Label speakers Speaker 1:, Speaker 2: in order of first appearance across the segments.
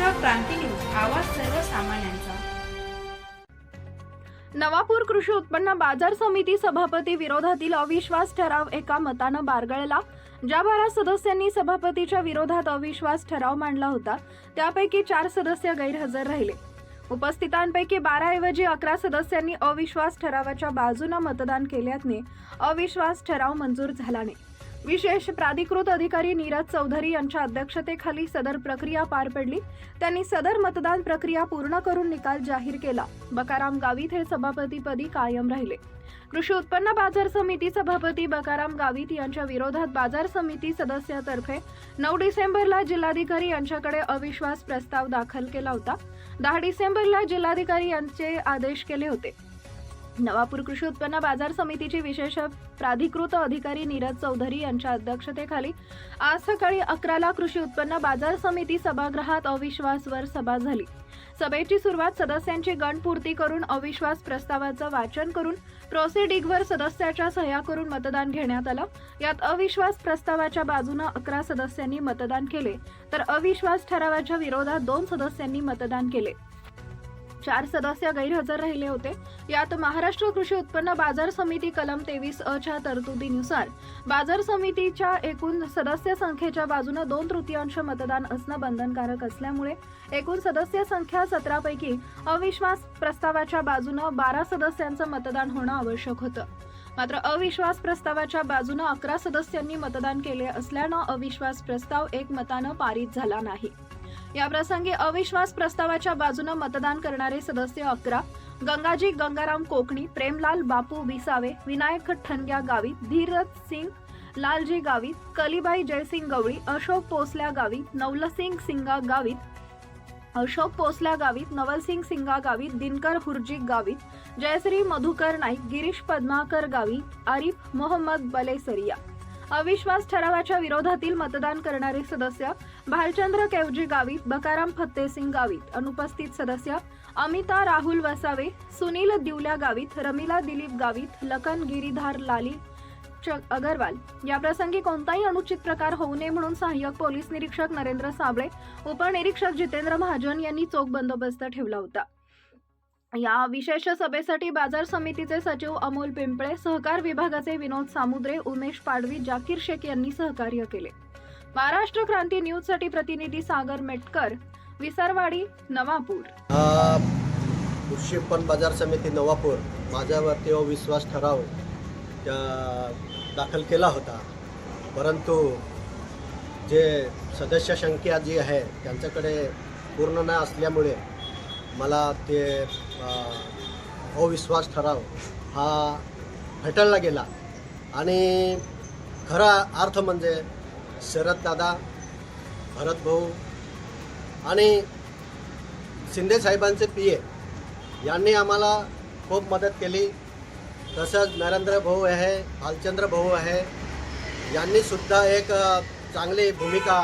Speaker 1: Maharashtra Kranti news आवाज सर्वसामान्यांचा.
Speaker 2: नवापूर कृषी उत्पन्न बाजार समिती सभापती विरोधातील अविश्वास ठराव एका मतानं बारगळला. ज्या बारा सदस्यांनी सभापतीच्या विरोधात अविश्वास ठराव मांडला होता त्यापैकी चार सदस्य गैरहजर राहिले. उपस्थितांपैकी बाराऐवजी अकरा सदस्यांनी अविश्वास ठरावाच्या बाजूनं मतदान केल्याने अविश्वास ठराव मंजूर झाला नाही. विशेष प्राधिकृत अधिकारी नीरज चौधरी यांच्या अध्यक्षतेखाली सदर प्रक्रिया पार पडली. त्यांनी सदर मतदान प्रक्रिया पूर्ण करून निकाल जाहीर केला. बकाराम गावित हे सभापतीपदी कायम राहिले. कृषी उत्पन्न बाजार समिती सभापती बकाराम गावित यांच्या विरोधात बाजार समिती सदस्यातर्फे नऊ डिसेंबरला जिल्हाधिकारी यांच्याकडे अविश्वास प्रस्ताव दाखल केला होता. दहा डिसेंबरला जिल्हाधिकारी यांचे आदेश केले होते. नवापूर कृषी उत्पन्न बाजार समितीचे विशेष प्राधिकृत अधिकारी नीरज चौधरी यांच्या अध्यक्षतेखाली आज सकाळी अकराला कृषी उत्पन्न बाजार समिती सभागृहात अविश्वासवर सभा झाली. सभेची सुरुवात सदस्यांची गणपूर्ती करून अविश्वास प्रस्तावाचं वाचन करून प्रोसिडिंगवर सदस्याच्या सह्या करून मतदान घेण्यात आलं. यात अविश्वास प्रस्तावाच्या बाजूनं अकरा सदस्यांनी मतदान केले तर अविश्वास ठरावाच्या विरोधात दोन सदस्यांनी मतदान केले. चार सदस्य गैरहजर राहिले होते. यात महाराष्ट्र कृषी उत्पन्न बाजार समिती कलम तेवीस अ च्या तरतुदीनुसार बाजार समितीच्या एकूण सदस्य संख्येच्या बाजूने दोन तृतीयांश मतदान असणं बंधनकारक असल्यामुळे एकूण सदस्य संख्या सतरापैकी अविश्वास प्रस्तावाच्या बाजूनं बारा सदस्यांचं मतदान होणं आवश्यक होतं. मात्र अविश्वास प्रस्तावाच्या बाजूनं अकरा सदस्यांनी मतदान केले असल्यानं अविश्वास प्रस्ताव एकमतानं पारित झाला नाही. याप्रसंगी अविश्वास प्रस्तावाच्या बाजूनं मतदान करणारे सदस्य अकरा गंगाजी गंगाराम कोकणी प्रेमलाल बापू विसावे विनायक ठणग्या गावित धीरज सिंग लालजी गावित कलीबाई जयसिंग गवळी अशोक पोसल्या गावित नवलसिंग सिंगा गावित अशोक पोसल्या गावित नवलसिंग सिंगा गावित दिनकर हुर्जी गावित जयश्री मधुकर नाईक गिरीश पद्माकर गावी आरिफ मोहम्मद बलेसरिया. अविश्वास ठरावाच्या विरोधातील मतदान करणारे सदस्य भालचंद्र केवजी गावित बकाराम फत्तेसिंग गावित अनुपस्थित सदस्य अमिता राहुल वसावे सुनील दिवल्या गावित रमिला दिलीप गावित लखन गिरीधार लाली अगरवाल. या प्रसंगी कोणताही अनुचित प्रकार होऊ नये म्हणून सहाय्यक पोलीस निरीक्षक नरेंद्र साबळे उपनिरीक्षक जितेंद्र महाजन यांनी चोख बंदोबस्त ठेवला होता. या विशेष सभेसाठी बाजार समितीचे सचिव अमोल पिंपळे सहकार विभागाचे विनोद सामुद्रे उमेश पाडवी जाकीर शेख यांनी सहकार्य केले. महाराष्ट्र क्रांती न्यूजसाठी प्रतिनिधी सागर मेटकर विसरवाडी नवापूर.
Speaker 3: हा कृषी उत्पन्न बाजार समिती नवापूर माझ्यावरती अविश्वास ठराव दाखल केला होता. परंतु जे सदस्य संख्या जी आहे त्यांच्याकडे पूर्ण न असल्यामुळे मला ते अविश्वास ठराव हा फेटाळला गेला. आणि खरा अर्थ म्हणजे शरददादा भरत भाऊ आणि शिंदे साहेबांचे पी ए यांनी आम्हाला खूप मदत केली. तसंच नरेंद्र भाऊ आहे भालचंद्र भाऊ आहे यांनीसुद्धा एक चांगली भूमिका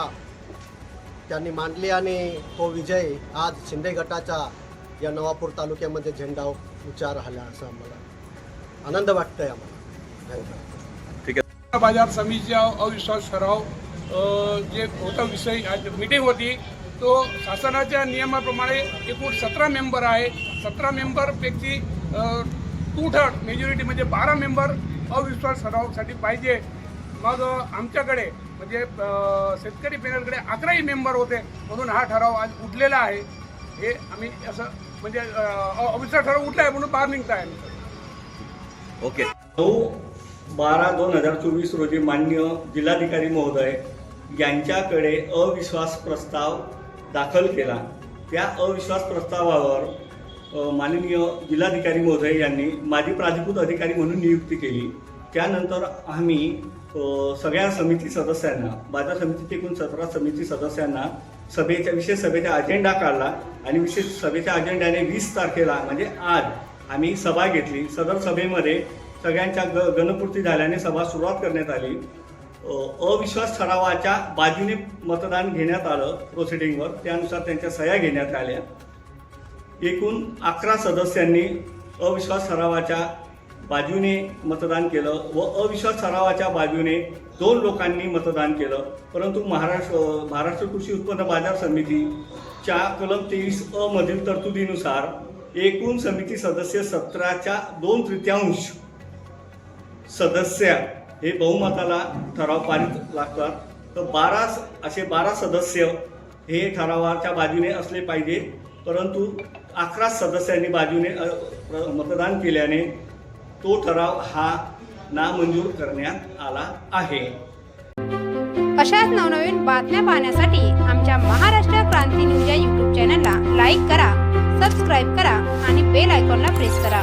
Speaker 3: त्यांनी मांडली आणि तो विजय आज शिंदे गटाचा या नवापूर तालुक्यामध्ये झेंडा उच्चार राहिला असं आम्हाला आनंद वाटतंय आम्हाला. धन्यवाद
Speaker 4: बाजार समितीचा अविश्वास ठराव अ, जे होता विषय आज मीटिंग होती तो शासनाच्या नियमाप्रमाणे एकूण सतरा मेंबर आहे. सतरा मेंबरपैकी टू थर्ड मेजॉरिटी म्हणजे बारा मेंबर अविश्वास ठरावासाठी पाहिजे. मग आमच्याकडे म्हणजे शेतकरी पॅनलकडे अकराही मेंबर होते म्हणून हा ठराव आज उठलेला आहे. हे आम्ही असं म्हणजे ऑफिसचा ठराव उठला आहे म्हणून बाहेर निघताय
Speaker 5: ओके. नऊ बारा दोन हजार चोवीस रोजी मान्य जिल्हाधिकारी महोदय यांच्याकडे अविश्वास प्रस्ताव दाखल केला. त्या अविश्वास प्रस्तावावर माननीय जिल्हाधिकारी महोदय यांनी माझी प्राधिकृत अधिकारी म्हणून नियुक्ती केली. त्यानंतर आम्ही सगळ्या समिती सदस्यांना बाजार समितीचे एकूण सतरा समिती सदस्यांना सभेच्या विशेष सभेचा अजेंडा काढला आणि विशेष सभेच्या अजेंड्याने वीस तारखेला म्हणजे आज आम्ही सभा घेतली. सदर सभेमध्ये सगळ्यांच्या ग गणपूर्ती झाल्याने सभा सुरुवात करण्यात आली. अविश्वास ठरावाच्या बाजूने मतदान घेण्यात आलं प्रोसिडिंगवर त्यानुसार त्यांच्या सह्या घेण्यात आल्या. एकूण अकरा सदस्यांनी अविश्वास ठरावाच्या बाजूने मतदान केलं व अविश्वास सरावाच्या बाजूने दोन लोकांनी मतदान केलं. परंतु महाराष्ट्र महाराष्ट्र कृषी उत्पन्न बाजार समितीच्या कलम तेवीस अ मधील तरतुदीनुसार एकूण समिती सदस्य सतराच्या दोन तृतीयांश सदस्य हे बहुमताला ठराव पारित लागतात. तर बारा असे बारा सदस्य हे ठरावाच्या बाजूने असले पाहिजे परंतु अकरा सदस्यांनी बाजूने मतदान केल्याने तो ठराव हा नामंजूर करण्यात आला आहे.
Speaker 6: अशाच नवनवीन बातम्या पाहण्यासाठी आमच्या महाराष्ट्र क्रांती न्यूज या यूट्यूब चॅनलला लाईक करा सबस्क्राईब करा आणि बेल आयकॉनला प्रेस करा.